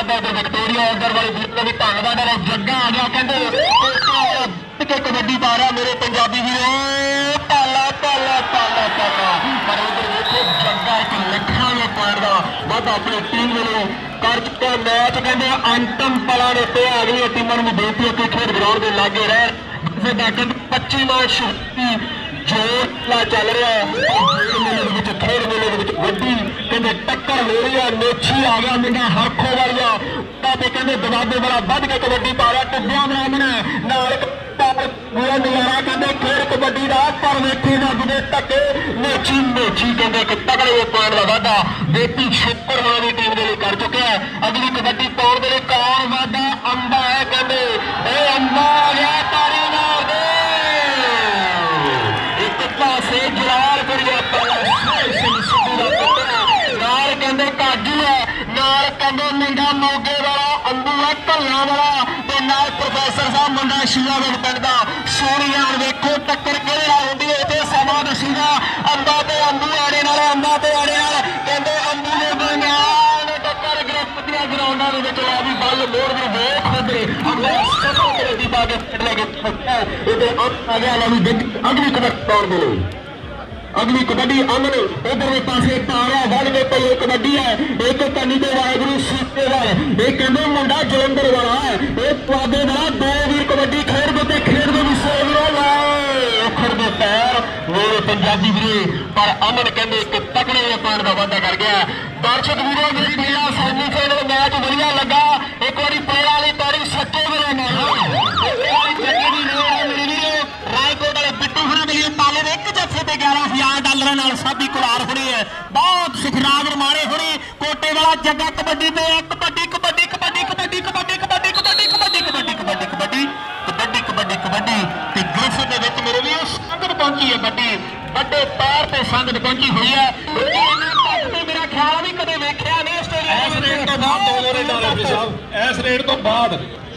ਵਾਦਾ ਤੇ ਵਿਕਟੋਰੀਆ ਉਧਰ ਵਾਲੇ ਵੀਰ ਦਾ ਵੀ ਧੰਨਵਾਦ ਹੈ ਜੱਗਾ ਆ ਗਿਆ, ਕਹਿੰਦੇ ਕਿ ਕਬੱਡੀ ਪਾ ਰਿਹਾ ਮੇਰੇ ਪੰਜਾਬੀ ਵੀਰੋ, ਪਾਲਾ ਪਾਲਾ ਪਾਲਾ ਪਾਲਾ। ਪਰ ਉਧਰ ਵੇਖੋ, ਜੱਗਾ ਇੱਕ ਲੱਖਾਂ ਦੇ ਪੁਆਇੰਟ ਦਾ ਵਾਦਾ ਆਪਣੀ ਟੀਮ ਵੱਲੋਂ ਕਰ ਚੁੱਕਾ ਮੈਚ ਕਹਿੰਦੇ ਅੰਤਮ ਪਲਾਂ ਦੇ ਉੱਤੇ ਅਗਲੀਆਂ ਟੀਮਾਂ ਨੂੰ ਵੀ ਬੇਨਤੀ ਹੈ ਕਿ ਖੇਡ ਗਰਾਊਂਡ ਦੇ ਲਾਗੇ ਰਹਿਣ। ਜਿਵੇਂ ਦਾ ਕਹਿੰਦੇ 25 ਮਾਰ ਸ਼ੁਰੂ ਜੋਰ ਚੱਲ ਰਿਹਾ। ਹੈ ਵਿੱਚ, ਖੇਡ ਮੇਲੇ ਦੇ ਵਿੱਚ ਵੱਡੀ, ਕਹਿੰਦੇ ਟੱਕਰ ਹੋ ਰਹੀ ਹੈ ਨੇਛੀ ਆ ਗਿਆ, ਮੁੰਡਾ ਹਰਖੋ ਵਾਲਿਆ ਤੇ ਕਹਿੰਦੇ ਦਬਾਬੇ ਵਾਲਾ ਵੱਧ ਕੇ ਕਬੱਡੀ ਪਾ ਰਿਹਾ ਟੁੱਬਿਆ ਬਰਾਮਣ ਨਾਲ ਇੱਕ ਪਰ ਪੂਰਾ ਨਜ਼ਾਰਾ ਕਹਿੰਦੇ ਖੇਡ ਕਬੱਡੀ ਦਾ, ਪਰ ਵੇਖੀ ਦਾ ਜਿਹਦੇ ਧੱਕੇ, ਨੇਛੀ ਨੇਛੀ ਕਹਿੰਦੇ ਇੱਕ ਪਾਸੇ ਜਲਾਲ ਕਰੀਆ ਸਿੰਘ ਸਿੱਧੂ ਦਾ ਪੁੱਤਰ ਨਾਲ ਕਹਿੰਦੇ ਕਾਜੂ ਹੈ, ਨਾਲ ਕਹਿੰਦੇ ਮੁੰਡਾ ਮੋਗੇ ਵਾਲਾ, ਅੰਬੂ ਹੈ ਢੱਲਾਂ ਵਾਲਾ। ਤੇ ਨਾਲ ਪ੍ਰੋਫੈਸਰ ਸਾਹਿਬ ਮੁੰਡਾ ਸ਼ੀਲਾਵਰ ਪਿੰਡ ਦਾ। ਸੋਹਣੀਆਂ ਵੇਖੋ, ਟੱਕਰ ਕਿਹਦੇ ਹੁੰਦੀ ਹੈ ਤੇ ਸਮਾਂ ਦੱਸੂਗਾ ਅੰਬਾ ਤੇ ਅੰਬੂ ਆੜੇ ਨਾਲ, ਅੰਬਾ ਤੇ ਆੜੇ ਨਾਲ। ਕਹਿੰਦੇ ਅੰਬੂ ਦੇ ਦਰਮਿਆਨ ਟੱਕਰ, ਗਰੁੱਪ ਦੀਆਂ ਗਰਾਊਂਡਾਂ ਦੇ ਵਿੱਚ ਲਾ ਵੀ ਬੱਲ ਮੋੜ ਵੀ ਵੇਖ ਖੁਦਰੇ ਅੰਬਾ ਸਭਾ ਕਰੇ ਦੀ ਬਾਗੇ ਖੇਡ ਲੈ ਕੇ ਫੱਟਾ ਆ ਗਿਆ, ਲਾ ਵੀ ਅਗਲੀ ਕਬੱਡੀ ਪਾਉਣ ਦੇ ਲਈ। ਅਗਲੀ ਕਬੱਡੀ ਅਮਨ ਉਧਰਲੇ ਪਾਸੇ ਤਾਰਾ ਵੱਲ ਪਈ ਕਬੱਡੀ ਹੈ। ਇੱਕ ਕੰਨੀ ਤੇ ਵਾਹਿਗੁਰੂ ਸੀਤੇ ਵਾਲ। ਇਹ ਕਹਿੰਦੇ ਮੁੰਡਾ ਜਲੰਧਰ ਵਾਲਾ ਹੈ। ਇਹ ਤੁਹਾਡੇ ਦਾ ਦੋ ਵੀਰ ਕਬੱਡੀ ਖੇਡਦੇ ਤੇ ਖੇਡਦੇ ਵੀ ਸੋਗਰੋ ਲਾਏ ਅੱਖਰ ਦੇ ਪੈਰ ਮੇਰੇ ਪੰਜਾਬੀ ਵੀਰੇ, ਪਰ ਅਮਨ ਕਹਿੰਦੇ ਇੱਕ ਤਕੜੇ ਜਿਹੇ ਪਾਣ ਦਾ ਵਾਅਦਾ ਕਰ ਗਿਆ। ਦਰਸ਼ਕ ਵੀਰੋ, ਮੇਰੇ ਸਾਨੂੰ ਸੈਮੀਫਾਈਨਲ ਮੈਚ ਵਧੀਆ ਲੱਗਾ। ਇੱਕ ਵਾਰੀ 11000 ਡਾਲਰਾਂ ਨਾਲ ਸਾਬੀ ਕੁਲਾਰ ਹੋਣੀ ਹੈ ਬਹੁਤ ਸੁਖਰਾਜ ਰਮਾਣੇ ਹੋਣੀ ਕੋਟੇ ਵਾਲਾ ਜੱਗਾ ਕਬੱਡੀ ਤੇ ਇੱਕ ਕਬੱਡੀ ਕਬੱਡੀ ਕਬੱਡੀ ਕਬੱਡੀ ਕਬੱਡੀ ਕਬੱਡੀ ਕਬੱਡੀ ਕਬੱਡੀ ਕਬੱਡੀ ਕਬੱਡੀ ਕਬੱਡੀ ਕਬੱਡੀ ਕਬੱਡੀ ਕਬੱਡੀ ਤੇ ਗ੍ਰਿਫ ਦੇ ਵਿੱਚ ਮੇਰੇ ਵੀਰੋ ਸੰਗਤ ਪਹੁੰਚੀ ਹੈ ਵੱਡੀ ਵੱਡੇ ਪੈਰ ਤੇ ਸੰਗਤ ਪਹੁੰਚੀ ਹੋਈ ਹੈ ਮੇਰਾ ਖਿਆਲ ਵੀ ਕਦੇ ਵੇਖਿਆ ਨਹੀਂ ਆਸਟ੍ਰੇਲੀਆ ਇਸ ਰੇਟ ਤੋਂ ਬਾਅਦ ਦੋ ਦੋਰੇ ਡਾਲੇ ਸਾਹਿਬ ਇਸ ਰੇਟ ਤੋਂ ਬਾਅਦ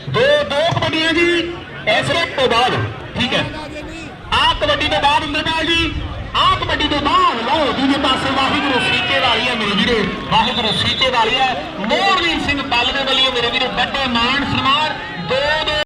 ਦੋ ਦੋ ਕਬੱਡੀਆਂ ਜੀ ਇਸ ਰੇਟ ਤੋਂ ਬਾਅਦ ਠੀਕ ਹੈ ਆਹ ਕਬੱਡੀ ਤੋਂ ਬਾਅਦ ਅੰਦਰਪਾਲ ਜੀ ਆਹ ਕਬੱਡੀ ਦੂਜੇ ਪਾਸੇ ਵਾਹਿਗੁਰੂ ਸੀਚੇ ਵਾਲੀ ਹੈ ਮੇਰੇ ਵੀਰੇ, ਵਾਹਿਗੁਰੂ ਸੀਚੇ ਵਾਲੀ ਹੈ। ਮੋਹਨਵੀਰ ਸਿੰਘ ਬੱਲ ਦੇ ਵੱਲੋਂ ਮੇਰੇ ਵੀਰੇ ਵੱਡੇ ਮਾਣ ਸਨਮਾਨ ਦੋ ਦੋ